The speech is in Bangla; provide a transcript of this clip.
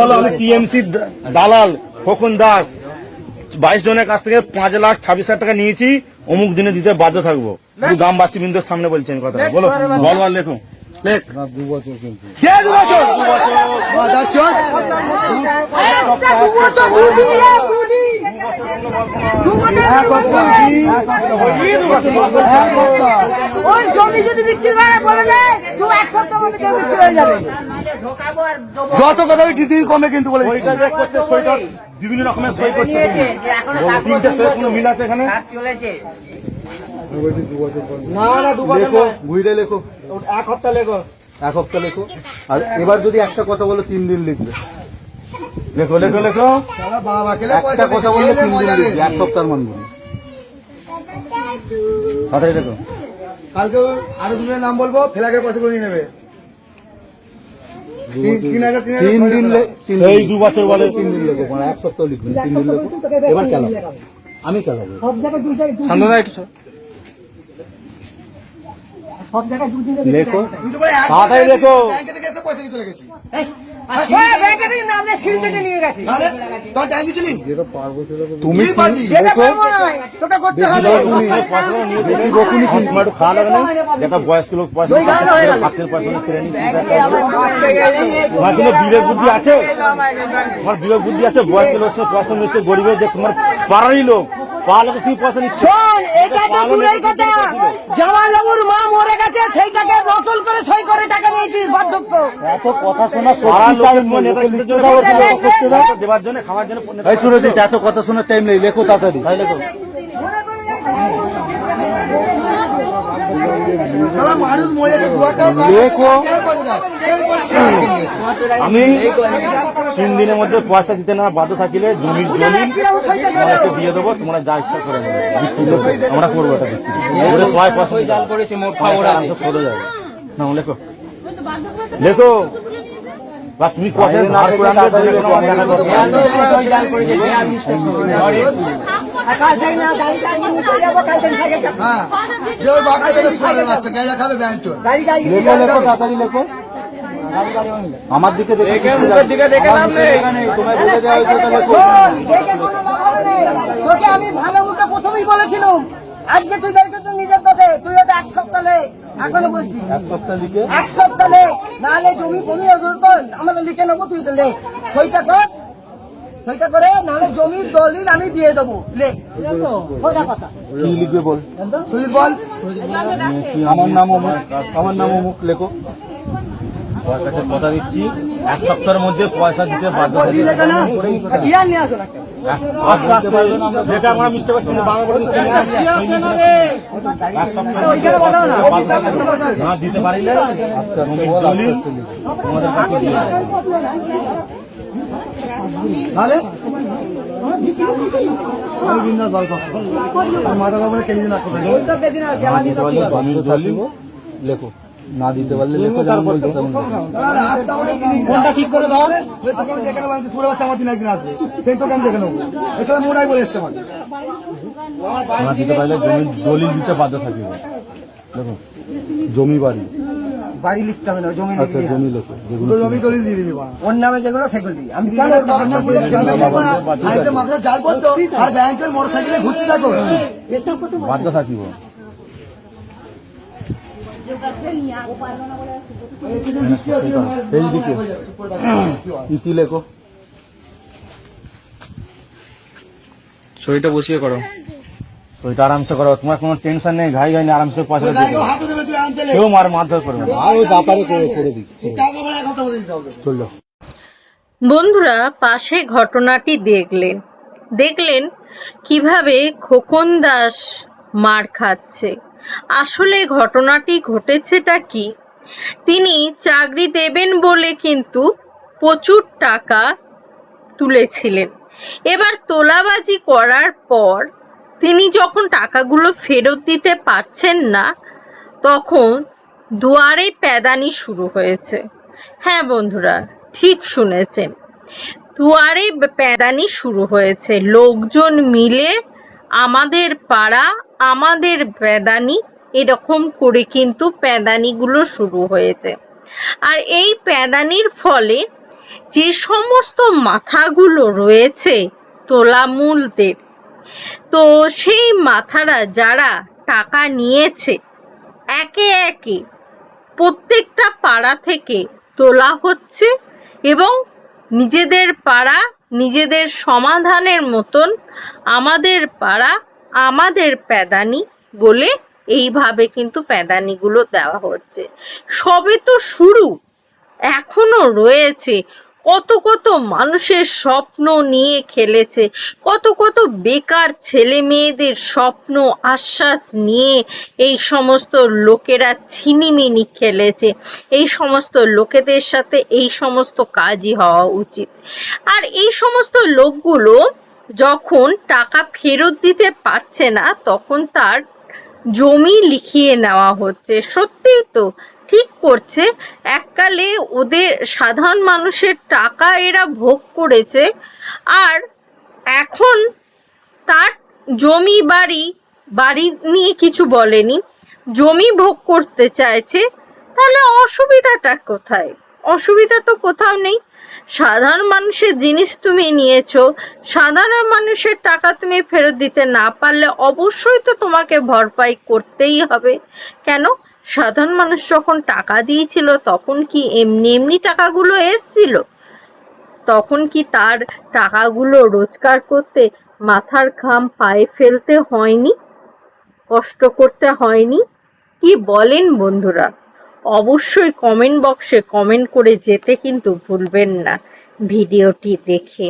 হলো আমি টিএমসি দালাল খোকন দাস। বাইশ জনের কাছ থেকে পাঁচ লাখ ছাব্বিশ হাজার টাকা নিয়েছি অমুক দিনে দিতে বাধ্য থাকব। গ্রামবাসী বিন্দুর সামনে বলছেন কথা বলো বল। বল লেখো। দু বছর ওর জমি যদি বিক্রি করে বলে দে দু এক সপ্তাহ বিক্রি হয়ে যাবে। যত কথা ওই দিদি কমে কিন্তু বলে বিভিন্ন রকমের সই করছে। তিনটে সই কোনো মিল আছে এখানে? না না দু বছর লেখো ঘুরে লেখো। এক হপ্তাহ লেখো। এক সপ্তাহ লেখো। আর এবার যদি একটা কথা বলো তিন দিন লিখবে। লেখো লেখো লেখো। বাবা কেলে একটা পয়সা কথা বললে তিন দিন এক সপ্তাহ মানবো। কথাই লেখো। কালকে আরও দুজনের নাম বলব ফেলাকের পয়সা করে নিয়ে নেবে। তিন- দিন দিন। দু বছর বলে তিন দিন লেখো মানে এক সপ্তাহ লিখবে। তিন দিন এবার আমি খেলাবো। একটু লেখো। তুমি যেটা বয়স্ক লোক তোমার কোনো বিবেক বুদ্ধি আছে তোমার বিবেক বুদ্ধি আছে বয়স্ক লোক সে পয়সা নিচ্ছে গরিবের যে তোমার পাড়ারই লোক পাড়া লোক সেই পয়সা নিচ্ছে তো দূরের কথা। জামাইবাবুর মা মরে গেছে সেইটাকে রতল করে সই করে টাকা নিয়েছিস বার্ধক্য। কথা শোনা জন্য খাওয়ার জন্য সুরজিৎ এত কথা শোনার টাইম নেই লেখো তাড়াতাড়ি। আমি তিন দিনের মধ্যে পয়সা দিতে না বাধ্য থাকিলে জমির জমি দিয়ে দেবো তোমরা যা ইচ্ছা করে। আমরা করব এটা বিক্রি। সবাই পয়সা জাল করেছে সরে যাবে না লেখো। লেখো। বা তুমি বাইরে না তাহলে লেখো, লেখো লেখো লেখো আমার দিকে লেখো। তোকে আমি ভালো মুখে প্রথমেই বলেছিলাম আজকে তুই বের করছিস নিজের দোষে তুই ওটা এক সপ্তাহ এখনও বলছি এক সপ্তাহ লিখে? এক সপ্তাহ লে নাহলে জমি ফমি আমরা লিখে নেব তুই তো লে সইটা কর। সইটা করে নাহলে জমির দলিল আমি দিয়ে দেবো। লে সোজা কথা কি লিখবে বল? তুই বল। আমার নাম অমুক আমার নাম অমুক লেখো। কাছে কথা দিচ্ছি এক সপ্তাহের মধ্যে পয়সা দিতে বাধ্য না। দিতে পারিলে লিখো। তোমাদের কাছে। তাহলে? আমি বিন্দাস আর মাথা কেজি না লেখো। না দিতে পারলে লেখো কোনটা ঠিক করে দাও? তোকে আমি দেখে সুরে বাচ্চা আমার দিন আসবে। সেই তোকে আমি দেখে নেব? এছাড়া মোড়াই বলে এসছে আমাকে। না দিতে পারলে জমির দলিল দিতে বাধ্য থাকবে। দেখো জমি বাড়ি। বাড়ি লিখতে হবে না জমি আচ্ছা লিখতে জমি লেখো দুটো জমি দলিল দিয়ে দিবি ওর নামে যেগুলো সেগুলো দিই আমি কেন দরজা খুলে খেলবে না? মাথা জাল করতো আর ব্যাংকের মোটর ঘুরতে থাকো। বাধ্য থাকিব। ছবিটা বসিয়ে করো। এটা আরামসে করো তোমার কোনো টেনশন নেই ঘাই ঘাই আরামসে পয়সা কেউ মার মারধর করবে না। আর ওই ব্যাপারে করে দিচ্ছি চলল বন্ধুরা পাশে ঘটনাটি দেখলেন। দেখলেন কীভাবে খোকন দাস মার খাচ্ছে। আসলে ঘটনাটি ঘটেছেটা কি? তিনি চাকরি দেবেন বলে কিন্তু প্রচুর টাকা তুলেছিলেন। এবার তোলাবাজি করার পর তিনি যখন টাকাগুলো ফেরত দিতে পারছেন না তখন দুয়ারে প্যাদানি শুরু হয়েছে। হ্যাঁ বন্ধুরা, ঠিক শুনেছেন। দুয়ারে প্যাদানি শুরু হয়েছে। লোকজন মিলে আমাদের পাড়া, আমাদের প্যাদানি এরকম করে কিন্তু প্যাদানিগুলো শুরু হয়েছে। আর এই প্যাদানির ফলে যে সমস্ত মাথাগুলো রয়েছে তোলামূলদের, তো সেই মাথারা যারা টাকা নিয়েছে একে একে প্রত্যেকটা পাড়া থেকে তোলা হচ্ছে এবং নিজেদের পাড়া নিজেদের সমাধানের মতন আমাদের পাড়া আমাদের প্যাদানি বলে এইভাবে কিন্তু প্যাদানিগুলো দেওয়া হচ্ছে। সবে তো শুরু, এখনও রয়েছে কত কত মানুষের স্বপ্ন নিয়ে খেলেছে, কত কত বেকার ছেলে মেয়েদের স্বপ্ন, আশ্বাস নিয়ে এই সমস্ত লোকেরা ছিনিমিনি খেলেছে। এই সমস্ত লোকেদের সাথে এই সমস্ত কাজই হওয়া উচিত। আর এই সমস্ত লোকগুলো যখন টাকা ফেরত দিতে পারছে না, তখন তার জমি লিখিয়ে নেওয়া হচ্ছে। সত্যিই তো ঠিক করছে। এককালে ওদের সাধারণ মানুষের টাকা এরা ভোগ করেছে আর এখন তার জমি বাড়ি বাড়ি নিয়ে কিছু বলেনি, জমি ভোগ করতে চাইছে, তাহলে অসুবিধাটা কোথায়? অসুবিধা তো কোথাও নেই। সাধারণ মানুষের জিনিস তুমি নিয়েছো, সাধারণ মানুষের টাকা তুমি ফেরত দিতে না পারলে অবশ্যই তো তোমাকে ভরপাই করতেই হবে। কেন? সাধারণ মানুষ যখন টাকা দিয়েছিল, তখন কি এমনি এমনি টাকাগুলো এসছিল? তখন কি তার টাকাগুলো রোজগার করতে মাথার ঘাম পায়ে ফেলতে হয়নি? কষ্ট করতে হয়নি? কি বলেন বন্ধুরা? অবশ্যই কমেন্ট বক্সে কমেন্ট করে যেতে কিন্তু ভুলবেন না ভিডিওটি দেখে।